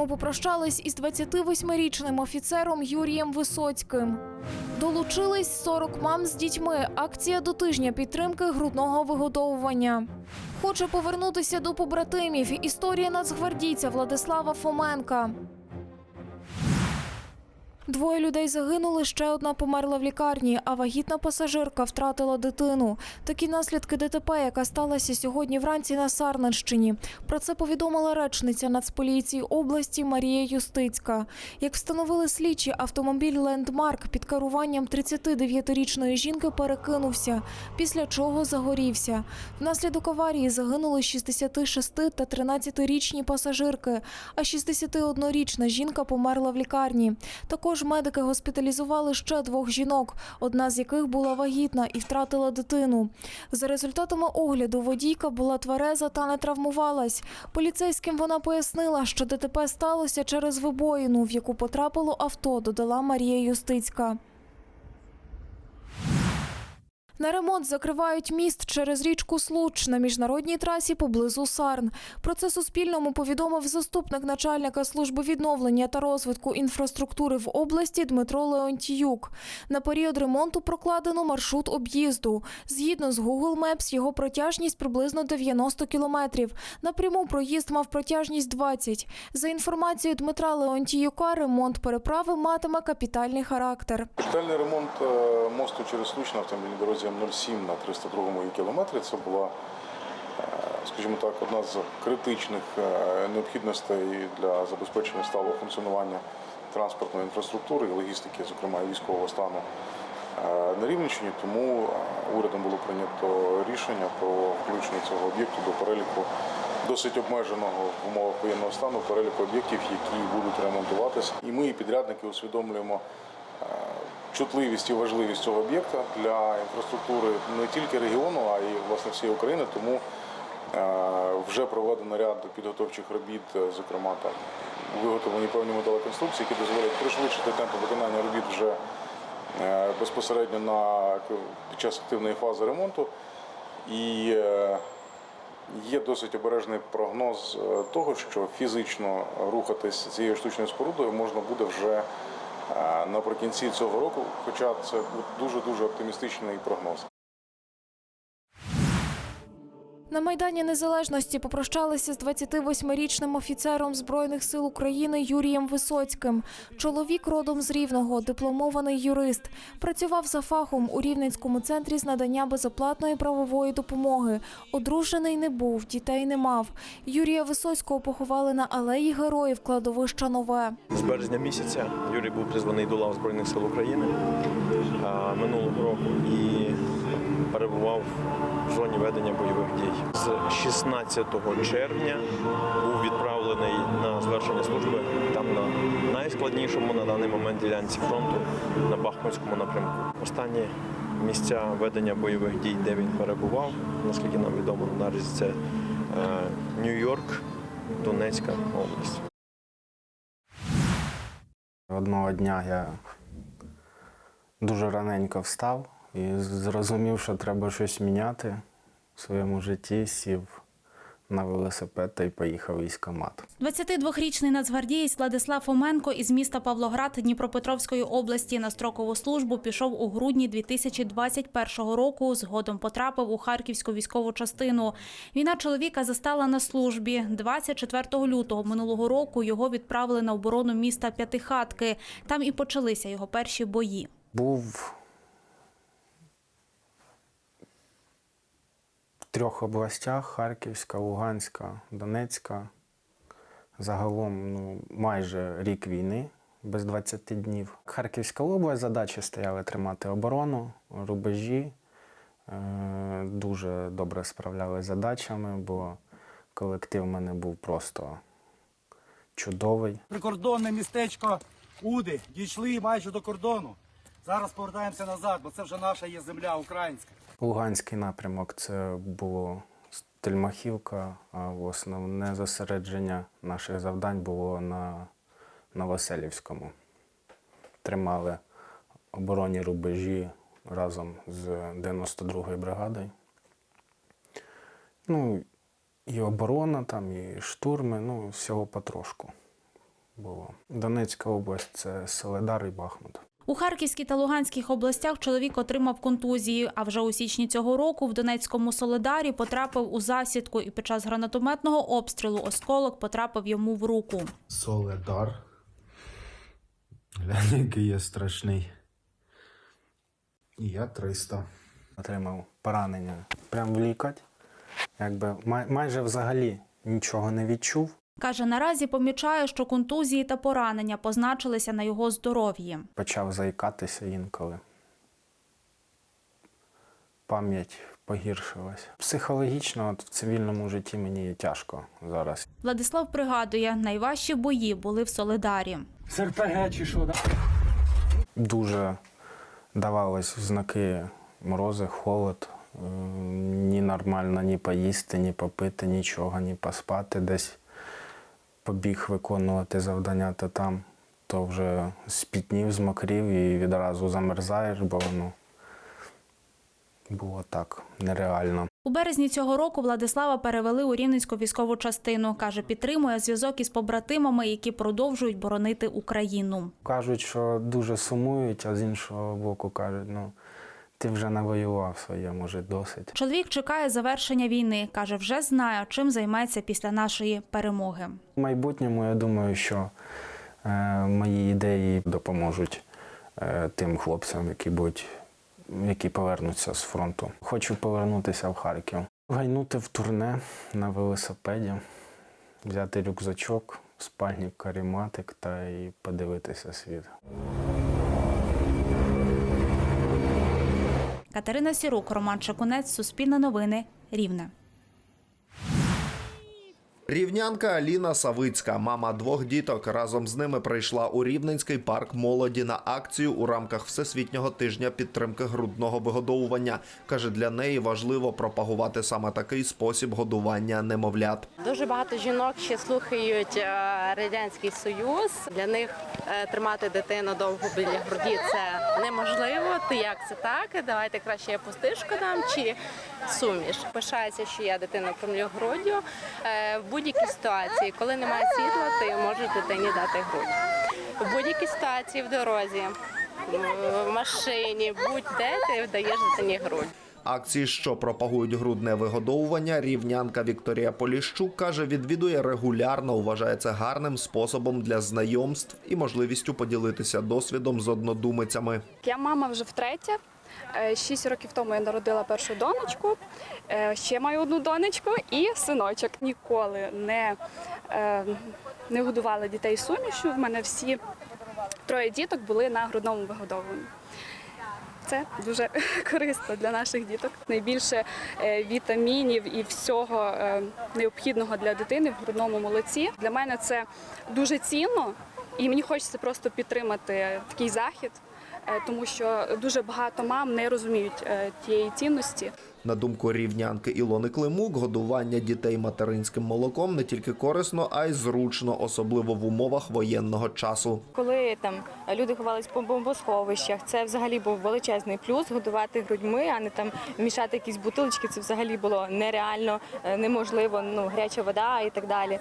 У попрощались із 28-річним офіцером Юрієм Висоцьким. Долучились 40 мам з дітьми. Акція до тижня підтримки грудного вигодовування. Хоче повернутися до побратимів. Історія нацгвардійця Владислава Фоменка. Двоє людей загинули, ще одна померла в лікарні, а вагітна пасажирка втратила дитину. Такі наслідки ДТП, яка сталася сьогодні вранці на Сарненщині. Про це повідомила речниця Нацполіції області Марія Юстицька. Як встановили слідчі, автомобіль «Лендмарк» під керуванням 39-річної жінки перекинувся, після чого загорівся. Внаслідок аварії загинули 66 та 13-річні пасажирки, а 61-річна жінка померла в лікарні. Також медики госпіталізували ще двох жінок, одна з яких була вагітна і втратила дитину. За результатами огляду водійка була твереза та не травмувалась. Поліцейським вона пояснила, що ДТП сталося через вибоїну, в яку потрапило авто, додала Марія Юстицька. На ремонт закривають міст через річку Случ на міжнародній трасі поблизу Сарн. Про це Суспільному повідомив заступник начальника служби відновлення та розвитку інфраструктури в області Дмитро Леонтіюк. На період ремонту прокладено маршрут об'їзду. Згідно з Google Maps, його протяжність приблизно 90 кілометрів. Напряму проїзд мав протяжність 20. За інформацією Дмитра Леонтіюка, ремонт переправи матиме капітальний характер. Капітальний ремонт е, мосту через Случ на автомобільній дорозі М07 на 302 її кілометрі. Це була, е, скажімо так, одна з критичних е, необхідностей для забезпечення сталого функціонування транспортної інфраструктури і логістики, зокрема військового стану е, на Рівненщині. Тому е, урядом було прийнято рішення про включення цього об'єкту до переліку досить обмеженого в умовах воєнного стану переліку об'єктів, які будуть ремонтуватися. І ми, і підрядники, усвідомлюємо е, чутливість і важливість цього об'єкта для інфраструктури не тільки регіону, а й власне всієї України. Тому е, вже проведено ряд підготовчих робіт, е, зокрема там виготовлені певні металоконструкції, які дозволять пришвидшити темпи виконання робіт вже е, безпосередньо на під час активної фази ремонту. І Є досить обережний прогноз того, що фізично рухатись цією штучною спорудою можна буде вже наприкінці цього року, хоча це дуже дуже оптимістичний прогноз. На Майдані Незалежності попрощалися з 28-річним офіцером Збройних сил України Юрієм Висоцьким. Чоловік родом з Рівного, дипломований юрист. Працював за фахом у Рівненському центрі з надання безоплатної правової допомоги. Одружений не був, дітей не мав. Юрія Висоцького поховали на алеї героїв кладовища Нове. З березня місяця Юрій був призваний до лав Збройних сил України минулого року і перебував зоні ведення бойових дій. З 16 червня був відправлений на звершення служби там на найскладнішому на даний момент ділянці фронту на Бахмутському напрямку. Останні місця ведення бойових дій, де він перебував, наскільки нам відомо, наразі це е, Нью-Йорк, Донецька область. Одного дня я дуже раненько встав і зрозумів, що треба щось міняти в своєму житті, сів на велосипед та й поїхав в військкомат. 22-річний нацгвардієць Владислав Фоменко із міста Павлоград Дніпропетровської області на строкову службу пішов у грудні 2021 року. Згодом потрапив у харківську військову частину. Війна чоловіка застала на службі. 24 лютого минулого року його відправили на оборону міста П'ятихатки. Там і почалися його перші бої. Був трьох областях: Харківська, Луганська, Донецька. Загалом ну, майже рік війни, без 20 днів. Харківська область задачі стояли тримати оборону, рубежі. Е, Дуже добре справлялися з задачами, бо колектив в мене був просто чудовий. Прикордонне містечко Уди дійшли майже до кордону. Зараз повертаємося назад, бо це вже наша є земля українська. Луганський напрямок це було Тельмахівка, а основне зосередження наших завдань було на Новоселівському. Тримали оборонні рубежі разом з 92-ю бригадою. Ну, і оборона там, і штурми, ну, всього потрошку було. Донецька область це Соледар і Бахмут. У Харківській та Луганських областях чоловік отримав контузії, а вже у січні цього року в Донецькому Соледарі потрапив у засідку і під час гранатометного обстрілу осколок потрапив йому в руку. Соледар. Глянь, який є страшний. І я 300. Отримав поранення. Прям в лікоть. Якби май- майже взагалі нічого не відчув. Каже, наразі помічає, що контузії та поранення позначилися на його здоров'ї. Почав заїкатися інколи. Пам'ять погіршилась. Психологічно от в цивільному житті мені тяжко зараз. Владислав пригадує, найважчі бої були в Соледарі. З РПГ чи що, да? Дуже давались в знаки морози, холод. Е, Ні нормально ні поїсти, ні попити, нічого, ні поспати. Десь побіг виконувати завдання, то там, то вже спітнів, змокрів і відразу замерзаєш, бо ну, було так нереально. У березні цього року Владислава перевели у Рівненську військову частину. Каже, підтримує зв'язок із побратимами, які продовжують боронити Україну. Кажуть, що дуже сумують, а з іншого боку кажуть, ну ти вже навоював своє, може, досить. Чоловік чекає завершення війни. Каже, вже знає, чим займеться після нашої перемоги. В майбутньому я думаю, що е, мої ідеї допоможуть е, тим хлопцям, які будуть, які повернуться з фронту. Хочу повернутися в Харків, гайнути в турне на велосипеді, взяти рюкзачок, спальник, каріматик та і подивитися світ. Катерина Сірук, Роман Чекунець, Суспільне новини, Рівне. Рівнянка Аліна Савицька, мама двох діток, разом з ними прийшла у Рівненський парк молоді на акцію у рамках Всесвітнього тижня підтримки грудного вигодовування. Каже, для неї важливо пропагувати саме такий спосіб годування немовлят. Дуже багато жінок ще слухають е, радянський союз. Для них е, тримати дитину довго біля груді це неможливо. Ти як це так? Давайте краще я пустишку дам чи суміш. Пишається, що я дитину кормлю груддю. Е, В будь-якій ситуації, коли немає світла, ти можеш дитині дати грудь. В будь-якій ситуації в дорозі, в машині, будь-де ти даєш дитині грудь. Акції, що пропагують грудне вигодовування, рівнянка Вікторія Поліщук каже, відвідує регулярно. Вважає це гарним способом для знайомств і можливістю поділитися досвідом з однодумицями. Я мама вже втретє. Е, Шість років тому я народила першу донечку. Е, Ще маю одну донечку і синочок. Ніколи не, е, не годувала дітей сумішю. В мене всі троє діток були на грудному вигодовуванні. Це дуже корисно для наших діток. Найбільше е, вітамінів і всього е, необхідного для дитини в грудному молоці. Для мене це дуже цінно, і мені хочеться просто підтримати такий захід, е, тому що дуже багато мам не розуміють тієї цінності. На думку рівнянки Ілони Климук, годування дітей материнським молоком не тільки корисно, а й зручно, особливо в умовах воєнного часу. Коли там люди ховались по бомбосховищах, це взагалі був величезний плюс годувати грудьми, а не там мішати якісь бутилочки. Це взагалі було нереально, е, неможливо. Ну гаряча вода і так далі.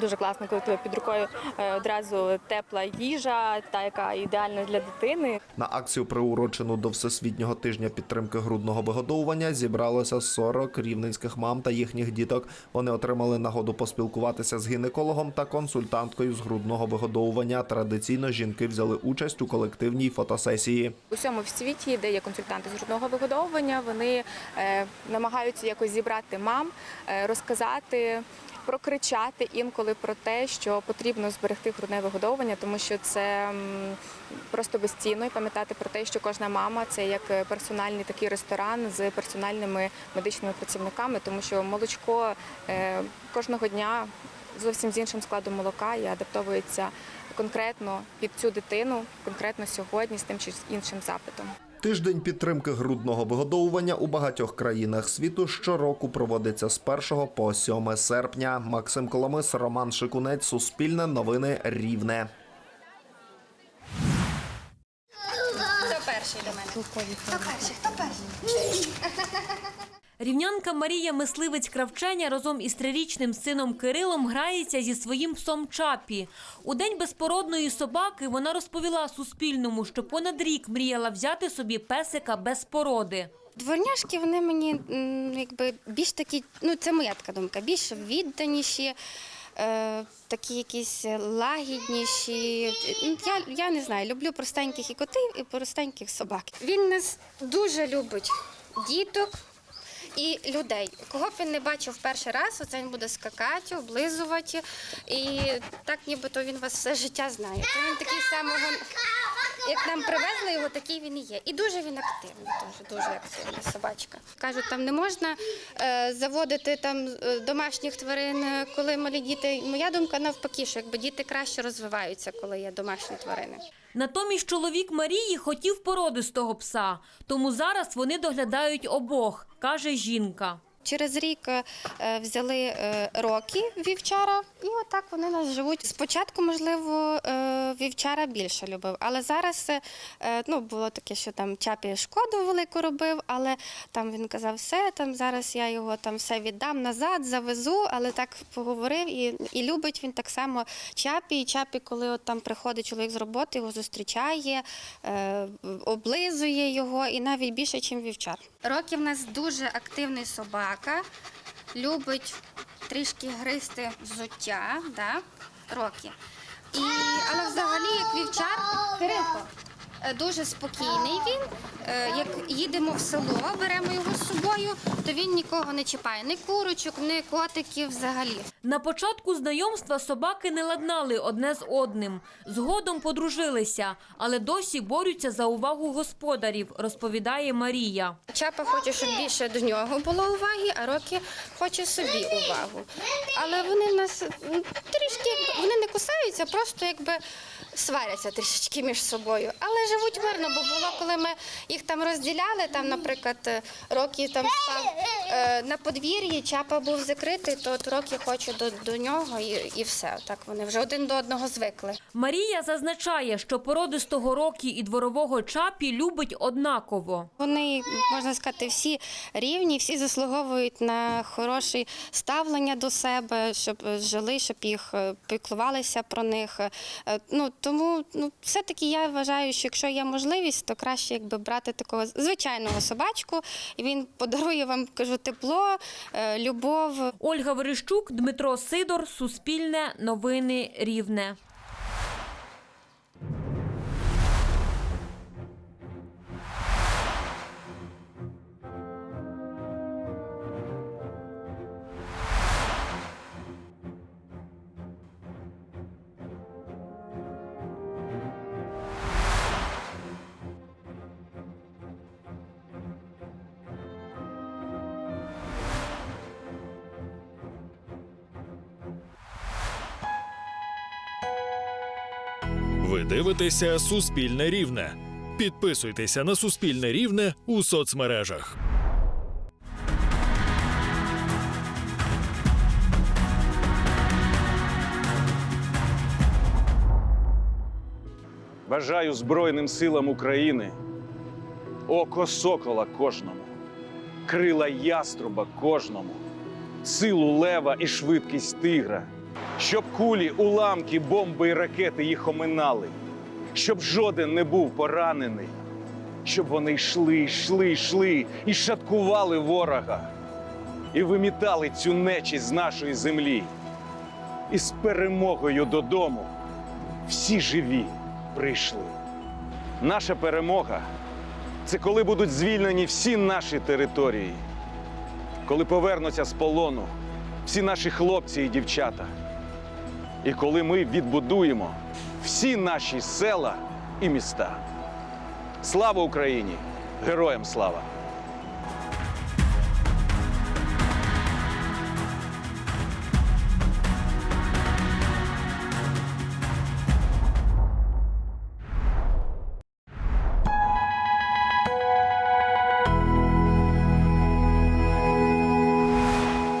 Дуже класно, коли тебе під рукою е, одразу тепла їжа, та яка ідеальна для дитини. На акцію, приурочену до Всесвітнього тижня підтримки грудного вигодовування, зібралося 40 рівненських мам та їхніх діток. Вони отримали нагоду поспілкуватися з гінекологом та консультанткою з грудного вигодовування. Традиційно жінки взяли участь у колективній фотосесії. У всьому в світі, де є консультанти з грудного вигодовування, вони е, намагаються якось зібрати мам, е, розказати. Прокричати інколи про те, що потрібно зберегти грудне вигодовування, тому що це просто безцінно і пам'ятати про те, що кожна мама це як персональний такий ресторан з персональними медичними працівниками, тому що молочко е, кожного дня зовсім з іншим складом молока і адаптовується конкретно під цю дитину, конкретно сьогодні з тим чи з іншим запитом. Тиждень підтримки грудного вигодовування у багатьох країнах світу щороку проводиться з 1 по 7 серпня. Максим Коломис, Роман Шикунець, Суспільне новини Рівне. Рівнянка Марія Мисливець Кравченя разом із трирічним сином Кирилом грається зі своїм псом Чапі. У день безпородної собаки вона розповіла Суспільному, що понад рік мріяла взяти собі песика без породи. Дворняшки вони мені якби більш такі, ну це моя така думка, більш відданіші, е, такі якісь лагідніші. Ну, Я, я не знаю, люблю простеньких і котів, і простеньких собак. Він нас дуже любить діток. І людей, кого б він не бачив перший раз, оце він буде скакати, облизувати. І так нібито він вас все життя знає. То він такий самого, як нам привезли його, такий він і є. І дуже він активний, дуже, дуже активна собачка. Кажуть, там не можна е, заводити там е, домашніх тварин, е, коли малі діти. Моя думка навпаки, що якби діти краще розвиваються, коли є домашні тварини. Натомість чоловік Марії хотів породистого пса, тому зараз вони доглядають обох, каже жінка. Через рік е, взяли е, роки вівчара, і отак вони нас живуть. Спочатку, можливо, е, вівчара більше любив, але зараз ну, було таке, що там чапі шкоду велику робив, але там він казав, все, там зараз я його там все віддам назад, завезу, але так поговорив і, і любить він так само чапі. І чапі, коли от там приходить чоловік з роботи, його зустрічає, облизує його і навіть більше, ніж вівчар. Рокі в нас дуже активний собака, любить трішки гризти взуття, да? Рокі. І, але взагалі, як вівчар, Кирилко, дуже спокійний він. Е, Як їдемо в село, беремо його з собою, то він нікого не чіпає, ні курочок, ні котиків взагалі. На початку знайомства собаки не ладнали одне з одним. Згодом подружилися, але досі борються за увагу господарів, розповідає Марія. Чапа хоче, щоб більше до нього було уваги, а Рокі хоче собі увагу. Але вони в нас трішки вони не кусаються, просто якби сваряться трішечки між собою. Але живуть мирно, бо було, коли ми їх там розділяли, там, наприклад, е, Рокі там став е, на подвір'ї, чапа був закритий, то от Рокі хоче до, до нього і, і все. Так вони вже один до одного звикли. Марія зазначає, що породистого рокі і дворового чапі любить однаково. Вони, можна сказати, всі рівні, всі заслуговують на хороше ставлення до себе, щоб жили, щоб їх е, піклувалися про них. Е, Ну тому ну все-таки я вважаю, що якщо є можливість, то краще якби брати такого звичайного собачку, і він подарує вам кажу тепло, е, любов. Ольга Верещук, Дмитро Сидор, Суспільне, Новини Рівне. Ви дивитеся Суспільне Рівне. Підписуйтеся на Суспільне Рівне у соцмережах. Бажаю Збройним силам України око сокола кожному, крила яструба кожному, силу лева і швидкість тигра, щоб кулі, уламки, бомби і ракети їх оминали, щоб жоден не був поранений, щоб вони йшли, йшли, йшли і шаткували ворога, і вимітали цю нечість з нашої землі. І з перемогою додому всі живі прийшли. Наша перемога це коли будуть звільнені всі наші території, коли повернуться з полону всі наші хлопці і дівчата. І коли ми відбудуємо всі наші села і міста. Слава Україні! Героям слава!